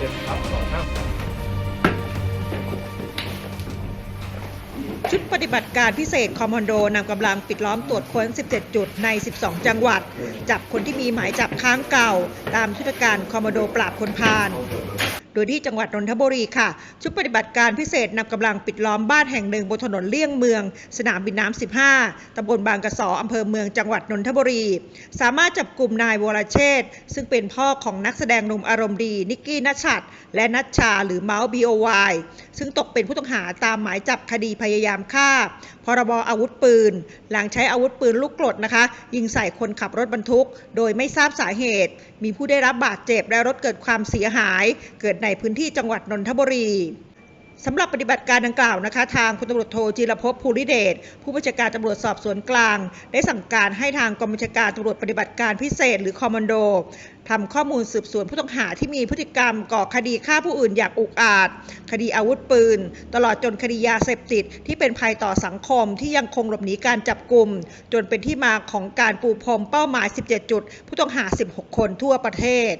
เด็ดครับก่อนนะชุดปฏิบัติการพิเศษคอมมอนโดนำกำลังปิดล้อมตรวจค้น 17 จุดใน 12 จังหวัด จับคนที่มีหมายจับค้างเก่า ตามยุทการคอมมอนโดปราบคนพาล โดยที่จังหวัดนนทบุรีค่ะ ชุดปฏิบัติการพิเศษนำกำลังปิดล้อมบ้านแห่งหนึ่งบนถนนเลี่ยงเมือง สนามบินน้ำ15ตำบลบางกระสออำเภอเมืองจังหวัดนนทบุรี สามารถจับกลุ่มนายวรเชษซึ่งเป็นพ่อของนักแสดงหนุ่มอารมณ์ดี นิกกี้นัชชัด และนัชชาหรือเมาส์ BOY ซึ่งตกเป็นผู้ต้องหาตามหมายจับคดีพยายามฆ่า พรบอาวุธปืน หลังใช้อาวุธปืนลูกกรดนะคะ ยิงใส่คนขับรถบรรทุก โดยไม่ทราบสาเหตุ มีผู้ได้รับบาดเจ็บและรถเกิดความเสียหายเกิดในพื้นที่จังหวัดนนทบุรีสำหรับปฏิบัติการดังกล่าวนะคะ ทางพลตำรวจโทจิรภพภูริเดชผู้บัญชาการตำรวจสอบสวนกลาง ได้สั่งการให้ทางกองบัญชาการตำรวจปฏิบัติการพิเศษ หรือคอมมานโดทำข้อมูลสืบสวนผู้ต้องหาที่มีพฤติกรรมก่อคดีฆ่าผู้อื่นอย่างอุกอาจ คดีอาวุธปืน ตลอดจนคดียาเสพติด ที่เป็นภัยต่อสังคมที่ยังคงหลบหนีการจับกลุ่มจนเป็นที่มาของการปูพรมเป้าหมาย 17 จุด ผู้ต้องหา 16 คนทั่วประเทศ